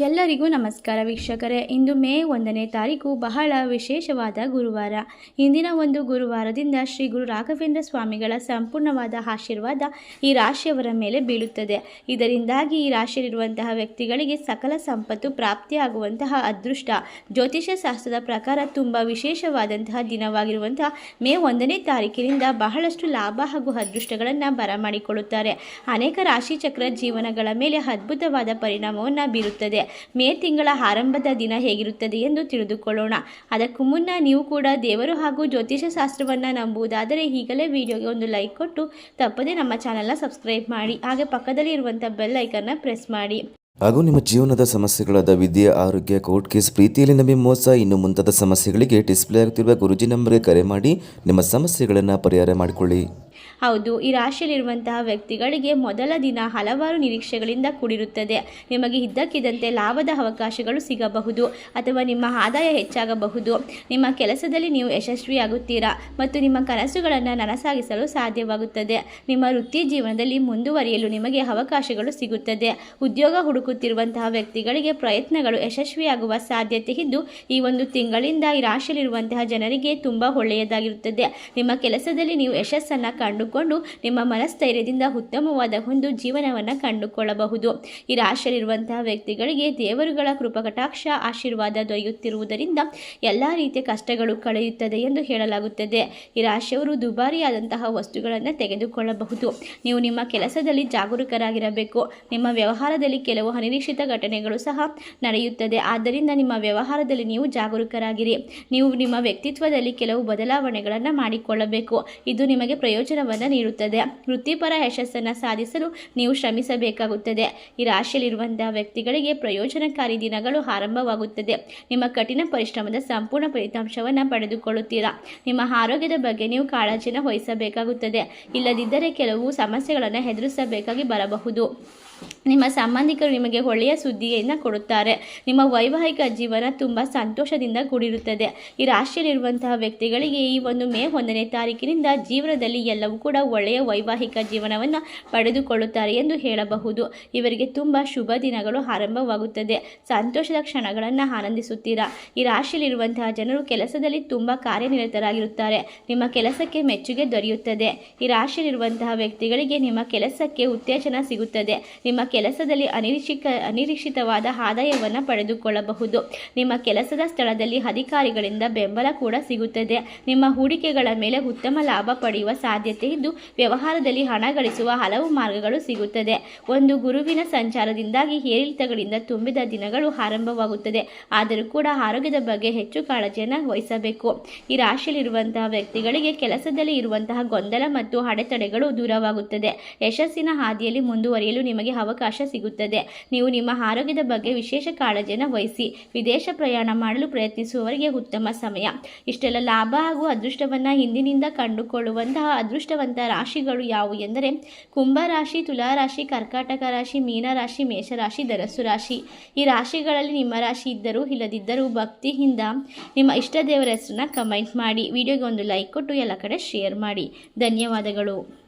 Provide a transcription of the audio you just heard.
ಎಲ್ಲರಿಗೂ ನಮಸ್ಕಾರ ವೀಕ್ಷಕರೇ. ಇಂದು ಮೇ ಒಂದನೇ ತಾರೀಕು, ಬಹಳ ವಿಶೇಷವಾದ ಗುರುವಾರ. ಇಂದಿನ ಒಂದು ಗುರುವಾರದಿಂದ ಶ್ರೀ ಗುರು ರಾಘವೇಂದ್ರ ಸ್ವಾಮಿಗಳ ಸಂಪೂರ್ಣವಾದ ಆಶೀರ್ವಾದ ಈ ರಾಶಿಯವರ ಮೇಲೆ ಬೀಳುತ್ತದೆ. ಇದರಿಂದಾಗಿ ಈ ರಾಶಿಯಲ್ಲಿರುವಂತಹ ವ್ಯಕ್ತಿಗಳಿಗೆ ಸಕಲ ಸಂಪತ್ತು ಪ್ರಾಪ್ತಿಯಾಗುವಂತಹ ಅದೃಷ್ಟ. ಜ್ಯೋತಿಷ್ಯ ಶಾಸ್ತ್ರದ ಪ್ರಕಾರ ತುಂಬ ವಿಶೇಷವಾದಂತಹ ದಿನವಾಗಿರುವಂತಹ ಮೇ ಒಂದನೇ ತಾರೀಕಿನಿಂದ ಬಹಳಷ್ಟು ಲಾಭ ಹಾಗೂ ಅದೃಷ್ಟಗಳನ್ನು ಬರಮಾಡಿಕೊಳ್ಳುತ್ತಾರೆ. ಅನೇಕ ರಾಶಿಚಕ್ರ ಜೀವನಗಳ ಮೇಲೆ ಅದ್ಭುತವಾದ ಪರಿಣಾಮವನ್ನು ಬೀರುತ್ತದೆ. ಮೇ ತಿಂಗಳ ಆರಂಭದ ದಿನ ಹೇಗಿರುತ್ತದೆ ಎಂದು ತಿಳಿದುಕೊಳ್ಳೋಣ. ಅದಕ್ಕೂ ಮುನ್ನ ನೀವು ಕೂಡ ದೇವರು ಹಾಗೂ ಜ್ಯೋತಿಷ ಶಾಸ್ತ್ರವನ್ನು ನಂಬುವುದಾದರೆ ಈಗಲೇ ವಿಡಿಯೋಗೆ ಒಂದು ಲೈಕ್ ಕೊಟ್ಟು ತಪ್ಪದೇ ನಮ್ಮ ಚಾನಲ್ನ ಸಬ್ಸ್ಕ್ರೈಬ್ ಮಾಡಿ. ಹಾಗೆ ಪಕ್ಕದಲ್ಲಿ ಇರುವಂಥ ಬೆಲ್ ಐಕನ್ನ ಪ್ರೆಸ್ ಮಾಡಿ. ಹಾಗೂ ನಿಮ್ಮ ಜೀವನದ ಸಮಸ್ಯೆಗಳಾದ ವಿದ್ಯೆ, ಆರೋಗ್ಯ, ಕೋರ್ಟ್ ಕೇಸ್ ಪ್ರೀತಿಯಲ್ಲಿ ನಂಬಿ ಮೋಸ, ಇನ್ನು ಮುಂತಾದ ಸಮಸ್ಯೆಗಳಿಗೆ ಡಿಸ್ಪ್ಲೇ ಆಗುತ್ತಿರುವ ಗುರುಜಿ ನಂಬರ್ಗೆ ಕರೆ ಮಾಡಿ ನಿಮ್ಮ ಸಮಸ್ಯೆಗಳನ್ನು ಪರಿಹಾರ ಮಾಡಿಕೊಳ್ಳಿ. ಹೌದು, ಈ ರಾಶಿಯಲ್ಲಿರುವಂತಹ ವ್ಯಕ್ತಿಗಳಿಗೆ ಮೊದಲ ದಿನ ಹಲವಾರು ನಿರೀಕ್ಷೆಗಳಿಂದ ಕೂಡಿರುತ್ತದೆ. ನಿಮಗೆ ಇದ್ದಕ್ಕಿದ್ದಂತೆ ಲಾಭದ ಅವಕಾಶಗಳು ಸಿಗಬಹುದು ಅಥವಾ ನಿಮ್ಮ ಆದಾಯ ಹೆಚ್ಚಾಗಬಹುದು. ನಿಮ್ಮ ಕೆಲಸದಲ್ಲಿ ನೀವು ಯಶಸ್ವಿಯಾಗುತ್ತೀರಾ ಮತ್ತು ನಿಮ್ಮ ಕನಸುಗಳನ್ನು ನನಸಾಗಿಸಲು ಸಾಧ್ಯವಾಗುತ್ತದೆ. ನಿಮ್ಮ ವೃತ್ತಿ ಜೀವನದಲ್ಲಿ ಮುಂದುವರಿಯಲು ನಿಮಗೆ ಅವಕಾಶಗಳು ಸಿಗುತ್ತದೆ. ಉದ್ಯೋಗ ಹುಡುಕುತ್ತಿರುವಂತಹ ವ್ಯಕ್ತಿಗಳಿಗೆ ಪ್ರಯತ್ನಗಳು ಯಶಸ್ವಿಯಾಗುವ ಸಾಧ್ಯತೆ ಇದ್ದು, ಈ ಒಂದು ತಿಂಗಳಿಂದ ಈ ರಾಶಿಯಲ್ಲಿರುವಂತಹ ಜನರಿಗೆ ತುಂಬ ಒಳ್ಳೆಯದಾಗಿರುತ್ತದೆ. ನಿಮ್ಮ ಕೆಲಸದಲ್ಲಿ ನೀವು ಯಶಸ್ಸನ್ನು ಕಂಡುಕೊಂಡು ನಿಮ್ಮ ಮನಸ್ಥೈರ್ಯದಿಂದ ಉತ್ತಮವಾದ ಒಂದು ಜೀವನವನ್ನು ಕಂಡುಕೊಳ್ಳಬಹುದು. ಈ ರಾಶಿಯಲ್ಲಿರುವಂತಹ ವ್ಯಕ್ತಿಗಳಿಗೆ ದೇವರುಗಳ ಕೃಪಕಟಾಕ್ಷ, ಆಶೀರ್ವಾದ ದೊರೆಯುತ್ತಿರುವುದರಿಂದ ಎಲ್ಲ ರೀತಿಯ ಕಷ್ಟಗಳು ಕಳೆಯುತ್ತದೆ ಎಂದು ಹೇಳಲಾಗುತ್ತದೆ. ಈ ರಾಶಿಯವರು ದುಬಾರಿಯಾದಂತಹ ವಸ್ತುಗಳನ್ನು ತೆಗೆದುಕೊಳ್ಳಬಹುದು. ನೀವು ನಿಮ್ಮ ಕೆಲಸದಲ್ಲಿ ಜಾಗರೂಕರಾಗಿರಬೇಕು. ನಿಮ್ಮ ವ್ಯವಹಾರದಲ್ಲಿ ಕೆಲವು ಅನಿರೀಕ್ಷಿತ ಘಟನೆಗಳು ಸಹ ನಡೆಯುತ್ತದೆ. ಆದ್ದರಿಂದ ನಿಮ್ಮ ವ್ಯವಹಾರದಲ್ಲಿ ನೀವು ಜಾಗರೂಕರಾಗಿರಿ. ನೀವು ನಿಮ್ಮ ವ್ಯಕ್ತಿತ್ವದಲ್ಲಿ ಕೆಲವು ಬದಲಾವಣೆಗಳನ್ನು ಮಾಡಿಕೊಳ್ಳಬೇಕು. ಇದು ನಿಮಗೆ ಪ್ರಯೋಜನವನ್ನು ನೀಡುತ್ತದೆ. ವೃತ್ತಿಪರ ಯಶಸ್ಸನ್ನು ಸಾಧಿಸಲು ನೀವು ಶ್ರಮಿಸಬೇಕಾಗುತ್ತದೆ. ಈ ರಾಶಿಯಲ್ಲಿರುವಂತಹ ವ್ಯಕ್ತಿಗಳಿಗೆ ಪ್ರಯೋಜನಕಾರಿ ದಿನಗಳು ಆರಂಭವಾಗುತ್ತದೆ. ನಿಮ್ಮ ಕಠಿಣ ಪರಿಶ್ರಮದ ಸಂಪೂರ್ಣ ಫಲಿತಾಂಶವನ್ನು ಪಡೆದುಕೊಳ್ಳುತ್ತೀರಾ. ನಿಮ್ಮ ಆರೋಗ್ಯದ ಬಗ್ಗೆ ನೀವು ಕಾಳಜಿನ ವಹಿಸಬೇಕಾಗುತ್ತದೆ. ಇಲ್ಲದಿದ್ದರೆ ಕೆಲವು ಸಮಸ್ಯೆಗಳನ್ನು ಎದುರಿಸಬೇಕಾಗಿ ಬರಬಹುದು. ನಿಮ್ಮ ಸಂಬಂಧಿಕರು ನಿಮಗೆ ಒಳ್ಳೆಯ ಸುದ್ದಿಯನ್ನು ಕೊಡುತ್ತಾರೆ. ನಿಮ್ಮ ವೈವಾಹಿಕ ಜೀವನ ತುಂಬ ಸಂತೋಷದಿಂದ ಕೂಡಿರುತ್ತದೆ. ಈ ರಾಶಿಯಲ್ಲಿರುವಂತಹ ವ್ಯಕ್ತಿಗಳಿಗೆ ಈ ಒಂದು ಮೇ ಒಂದನೇ ತಾರೀಕಿನಿಂದ ಜೀವನದಲ್ಲಿ ಎಲ್ಲವೂ ಕೂಡ ಒಳ್ಳೆಯ ವೈವಾಹಿಕ ಜೀವನವನ್ನು ಪಡೆದುಕೊಳ್ಳುತ್ತಾರೆ ಎಂದು ಹೇಳಬಹುದು. ಇವರಿಗೆ ತುಂಬ ಶುಭ ದಿನಗಳು ಆರಂಭವಾಗುತ್ತದೆ. ಸಂತೋಷದ ಕ್ಷಣಗಳನ್ನು ಆನಂದಿಸುತ್ತೀರಾ? ಈ ರಾಶಿಯಲ್ಲಿರುವಂತಹ ಜನರು ಕೆಲಸದಲ್ಲಿ ತುಂಬ ಕಾರ್ಯನಿರತರಾಗಿರುತ್ತಾರೆ. ನಿಮ್ಮ ಕೆಲಸಕ್ಕೆ ಮೆಚ್ಚುಗೆ ದೊರೆಯುತ್ತದೆ. ಈ ರಾಶಿಯಲ್ಲಿರುವಂತಹ ವ್ಯಕ್ತಿಗಳಿಗೆ ನಿಮ್ಮ ಕೆಲಸಕ್ಕೆ ಉತ್ತೇಜನ ಸಿಗುತ್ತದೆ. ನಿಮ್ಮ ಕೆಲಸದಲ್ಲಿ ಅನಿರೀಕ್ಷಿತ ಅನಿರೀಕ್ಷಿತವಾದ ಆದಾಯವನ್ನು ಪಡೆದುಕೊಳ್ಳಬಹುದು. ನಿಮ್ಮ ಕೆಲಸದ ಸ್ಥಳದಲ್ಲಿ ಅಧಿಕಾರಿಗಳಿಂದ ಬೆಂಬಲ ಕೂಡ ಸಿಗುತ್ತದೆ. ನಿಮ್ಮ ಹೂಡಿಕೆಗಳ ಮೇಲೆ ಉತ್ತಮ ಲಾಭ ಪಡೆಯುವ ಸಾಧ್ಯತೆ ಇದ್ದು ವ್ಯವಹಾರದಲ್ಲಿ ಹಣ ಗಳಿಸುವ ಹಲವು ಮಾರ್ಗಗಳು ಸಿಗುತ್ತದೆ. ಒಂದು ಗುರುವಿನ ಸಂಚಾರದಿಂದಾಗಿ ಏರಿಳಿತಗಳಿಂದ ತುಂಬಿದ ದಿನಗಳು ಆರಂಭವಾಗುತ್ತದೆ. ಆದರೂ ಕೂಡ ಆರೋಗ್ಯದ ಬಗ್ಗೆ ಹೆಚ್ಚು ಕಾಳಜಿಯನ್ನು ವಹಿಸಬೇಕು. ಈ ರಾಶಿಯಲ್ಲಿರುವಂತಹ ವ್ಯಕ್ತಿಗಳಿಗೆ ಕೆಲಸದಲ್ಲಿ ಇರುವಂತಹ ಗೊಂದಲ ಮತ್ತು ಅಡೆತಡೆಗಳು ದೂರವಾಗುತ್ತದೆ. ಯಶಸ್ಸಿನ ಹಾದಿಯಲ್ಲಿ ಮುಂದುವರಿಯಲು ನಿಮಗೆ ಅವಕಾಶ ಸಿಗುತ್ತದೆ. ನೀವು ನಿಮ್ಮ ಆರೋಗ್ಯದ ಬಗ್ಗೆ ವಿಶೇಷ ಕಾಳಜಿಯನ್ನು ವಹಿಸಿ ವಿದೇಶ ಪ್ರಯಾಣ ಮಾಡಲು ಪ್ರಯತ್ನಿಸುವವರಿಗೆ ಉತ್ತಮ ಸಮಯ. ಇಷ್ಟೆಲ್ಲ ಲಾಭ ಹಾಗೂ ಅದೃಷ್ಟವನ್ನು ಹಿಂದಿನಿಂದ ಕಂಡುಕೊಳ್ಳುವಂತಹ ಅದೃಷ್ಟವಂತ ರಾಶಿಗಳು ಯಾವುವು ಎಂದರೆ ಕುಂಭ ರಾಶಿ, ತುಲಾ ರಾಶಿ, ಕರ್ಕಾಟಕ ರಾಶಿ ಮೀನರಾಶಿ ಮೇಷರಾಶಿ ಧನಸ್ಸು ರಾಶಿ. ಈ ರಾಶಿಗಳಲ್ಲಿ ನಿಮ್ಮ ರಾಶಿ ಇದ್ದರೂ ಇಲ್ಲದಿದ್ದರೂ ಭಕ್ತಿಯಿಂದ ನಿಮ್ಮ ಇಷ್ಟ ದೇವರ ಹೆಸರನ್ನ ಕಮೆಂಟ್ ಮಾಡಿ. ವಿಡಿಯೋಗೆ ಒಂದು ಲೈಕ್ ಕೊಟ್ಟು ಎಲ್ಲ ಕಡೆ ಶೇರ್ ಮಾಡಿ. ಧನ್ಯವಾದಗಳು.